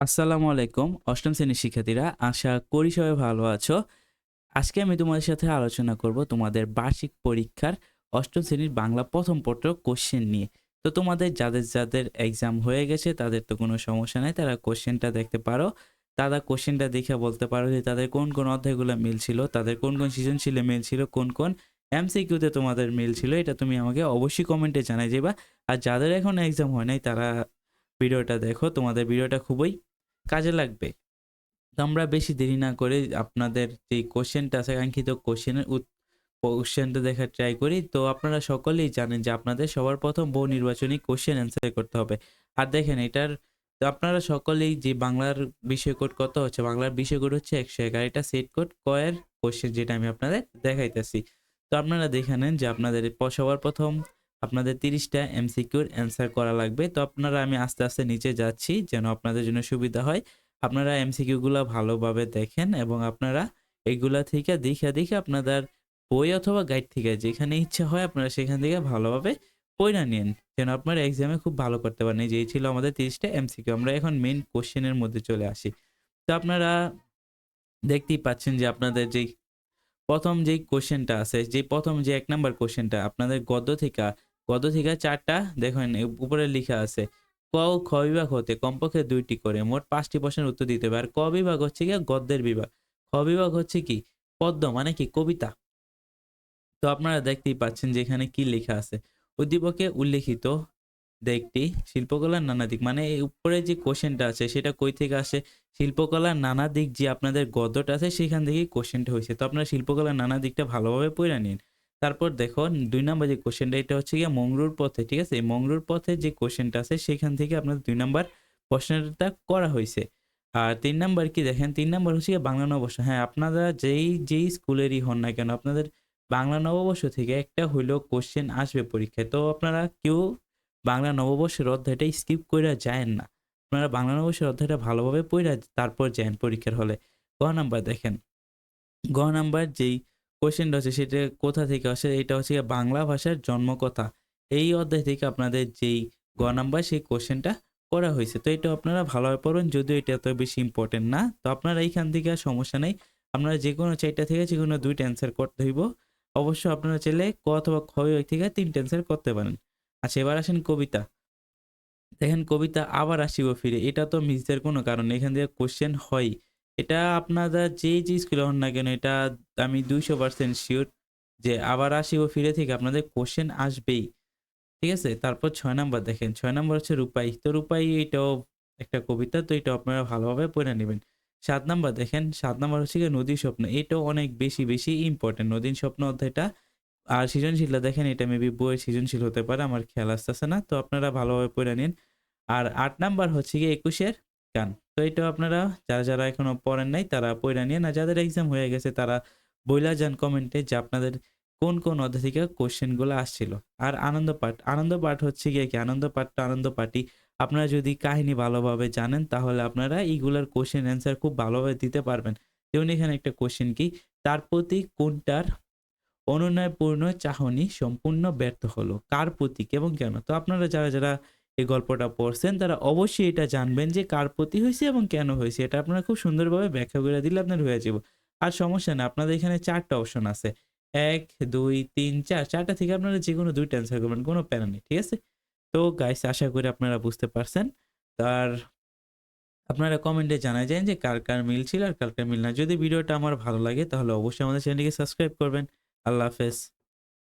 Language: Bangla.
আসসালামু আলাইকুম, অষ্টম শ্রেণির শিক্ষার্থীরা, আশা করি সবাই ভালো আছো। আজকে আমি তোমাদের সাথে আলোচনা করব তোমাদের বার্ষিক পরীক্ষার অষ্টম শ্রেণির বাংলা প্রথম পত্র কোশ্চেন নিয়ে। তো তোমাদের যাদের যাদের এক্সাম হয়ে গেছে, তাদের তো কোনো সমস্যা নাই, তারা কোশ্চেনটা দেখতে পারো। তারা কোশ্চেনটা দেখে বলতে পারো যে তাদের কোন কোন অধ্যায়গুলো মিল ছিল, তাদের কোন কোন সৃজনশীলে মিল ছিল, কোন কোন এমসিকিউতে তোমাদের মিল ছিল, এটা তুমি আমাকে অবশ্যই কমেন্টে জানাই যাবা আর যাদের এখন এক্সাম হয় নাই, তারা ভিডিওটা দেখো, তোমাদের ভিডিওটা খুবই কাজে লাগবে। তো আমরা বেশি দেরি না করে আপনাদের যে কোশ্চেনটা আছে, কাঙ্ক্ষিত কোশ্চেনের কোশ্চেনটা দেখার ট্রাই করি। তো আপনারা সকলেই জানেন যে আপনাদের সবার প্রথম বহু নির্বাচনী কোশ্চেন অ্যান্সার করতে হবে। আর দেখেন এটার, তো আপনারা সকলেই যে বাংলার বিষয় কোড কত হচ্ছে? বাংলার বিষয় কোড হচ্ছে একশো এক আর এটা সেট কোড কয়ের কোশ্চেন যেটা আমি আপনাদের দেখাইতেছি। তো আপনারা দেখে নেন যে আপনাদের সবার প্রথম আপনাদের তিরিশটা এমসিকিউর অ্যান্সার করা লাগবে। তো আপনারা আমি আস্তে আস্তে নিচে যাচ্ছি যেন আপনাদের জন্য সুবিধা হয়। আপনারা এমসিকিউগুলো ভালোভাবে দেখেন এবং আপনারা এগুলা থেকে দেখে দেখে আপনাদের বই অথবা গাইড থেকে যেখানে ইচ্ছা হয় আপনারা সেখান থেকে ভালোভাবে পড়া নিন যেন আপনারা এক্সামে খুব ভালো করতে পারেন। এই যে ছিল আমাদের তিরিশটা এমসিকিউ। আমরা এখন মেন কোশ্চেনের মধ্যে চলে আসি। তো আপনারা দেখতেই পাচ্ছেন যে আপনাদের যেই প্রথম যেই কোশ্চেনটা আছে, যে প্রথম যে এক নাম্বার কোশ্চেনটা আপনাদের গদ্য থেকে গদ্য থেকে চারটা, দেখেন উপরে লেখা আছে ক ও খ বিভাগ হতে কমপক্ষে দুইটি করে, মোট পাঁচটি প্রশ্নের উত্তর দিতে হবে। আর ক বিভাগ হচ্ছে কি গদ্যের বিভাগ। খ বিভাগ হচ্ছে কি? পদ্য মানে কি? কবিতা। তো আপনারা দেখতেই পাচ্ছেন যে এখানে কি লেখা আছে। উদ্দীপকে উল্লেখিত দিকটি শিল্পকলার নানা দিক। মানে এই উপরে যে কোশ্চেনটা আছে, সেটা কই থেকে আসে? শিল্পকলার নানা দিক যে আপনাদের গদ্যটা আছে, সেখান থেকেই কোশ্চেনটা হয়েছে। তো আপনারা শিল্পকলার নানা দিকটা ভালোভাবে পড়ে নিন। তারপর দেখো, দুই নম্বর যে কোশ্চেনটা এটা হচ্ছে গিয়ে মংরুর পথে, ঠিক আছে? এই মংরুর পথে যে কোশ্চেনটা আছে, সেখান থেকে আপনাদের দুই নম্বর প্রশ্নটা করা হয়েছে। আর তিন নাম্বার কি দেখেন? তিন নাম্বার হচ্ছে গিয়ে বাংলা নববর্ষ। হ্যাঁ আপনারা যেই যেই স্কুলেরই হন না কেন, আপনাদের বাংলা নববর্ষ থেকে একটা হইলেও কোশ্চেন আসবে পরীক্ষায়। তো আপনারা কেউ বাংলা নববর্ষের অধ্যায়টা স্কিপ করে যায়েন না। আপনারা বাংলা নববর্ষের অধ্যায়টা ভালোভাবে পড়ে তারপর যান পরীক্ষার হলে। গ নাম্বার দেখেন। গ নাম্বার যেই কোশ্চেনটা হচ্ছে সেটা কোথা থেকে আসে? এটা হচ্ছে বাংলা ভাষার জন্মকথা। এই অধ্যায় থেকে আপনাদের যেই গ নাম্বার, সেই কোশ্চেনটা করা হয়েছে। তো এটা আপনারা ভালোভাবে পড়বেন যদিও এটা এত বেশি ইম্পর্টেন্ট না। তো আপনারা এইখান থেকে আর সমস্যা নেই। আপনারা যে কোনো চারটা থেকে যে কোনো দুইটা অ্যান্সার করতে হইব। অবশ্য আপনারা চাইলে ক অথবা খ থেকে তিনটা অ্যান্সার করতে পারেন। আচ্ছা এবার আসেন কবিতা। দেখেন কবিতা আবার আসিব ফিরে। এটা তো মিসদের কোনো কারণ এখান থেকে কোশ্চেন হয়। এটা আপনারা যে যে স্কুলে হন না কেন, এটা আমি দুইশো পার্সেন্ট শিওর যে আবার আসিব ফিরে থেকে আপনাদের কোশ্চেন আসবেই। ঠিক আছে? তারপর ছয় নাম্বার দেখেন, ছয় নাম্বার হচ্ছে রূপাই। তো রূপাই এটাও একটা কবিতা, তো এটা আপনারা ভালোভাবে পড়ে নেবেন। সাত নাম্বার দেখেন, সাত নাম্বার হচ্ছে গিয়ে নদীর স্বপ্ন। এটাও অনেক বেশি বেশি ইম্পর্টেন্ট নদীর স্বপ্ন অধ্যায়টা, আর সৃজনশীলটা দেখেন, এটা মেবি বইয়ের সৃজনশীল হতে পারে, আমার খেয়াল আসতেছে না। তো আপনারা ভালোভাবে পড়ে নিন। আর আট নাম্বার হচ্ছে গিয়ে একুশের গান। তো এটা আপনারা, যারা যারা এখনও পড়েন নাই, তারা পড়ে নিয়ে না, যাদের এক্সাম হয়ে গেছে, তারা বইলা যান কমেন্টে যে আপনাদের কোন কোন অধ্যায় থেকে কোশ্চেনগুলো আসছিল। আর আনন্দ পাঠ আনন্দ পাঠ হচ্ছে গিয়ে কি? আনন্দ পাঠটা আনন্দ পাঠই। আপনারা যদি কাহিনী ভালোভাবে জানেন, তাহলে আপনারা এইগুলার কোশ্চেন অ্যান্সার খুব ভালোভাবে দিতে পারবেন। যেমন এখানে একটা কোশ্চেন কি? তার প্রতি কোনটার অনুনয়পূর্ণ চাহনি সম্পূর্ণ ব্যর্থ হলো? কার প্রতীক এবং কেন? তো আপনারা যারা যারা এই গল্পটা পড়ছেন, তারা অবশ্যই এটা জানবেন যে কার প্রতি হয়েছে এবং কেন হয়েছে। এটা আপনারা খুব সুন্দরভাবে ব্যাখ্যা করে দিলে আপনার হয়ে যাব। আর সমস্যা না, আপনাদের এখানে চারটা অপশন আছে। এক, দুই, তিন, চার, চারটা থেকে আপনারা যে কোনো দুইটা অ্যান্সার করবেন, কোনো প্যারা নেই, ঠিক আছে? তো গাইস আশা করি আপনারা বুঝতে পারছেন। তার আপনারা কমেন্টে জানা যায় যে কার কার মিল ছিল আর কার কার মিল না। যদি ভিডিওটা আমার ভালো লাগে, তাহলে অবশ্যই আমাদের চ্যানেলটিকে সাবস্ক্রাইব করবেন। আল্লাহ হাফেজ।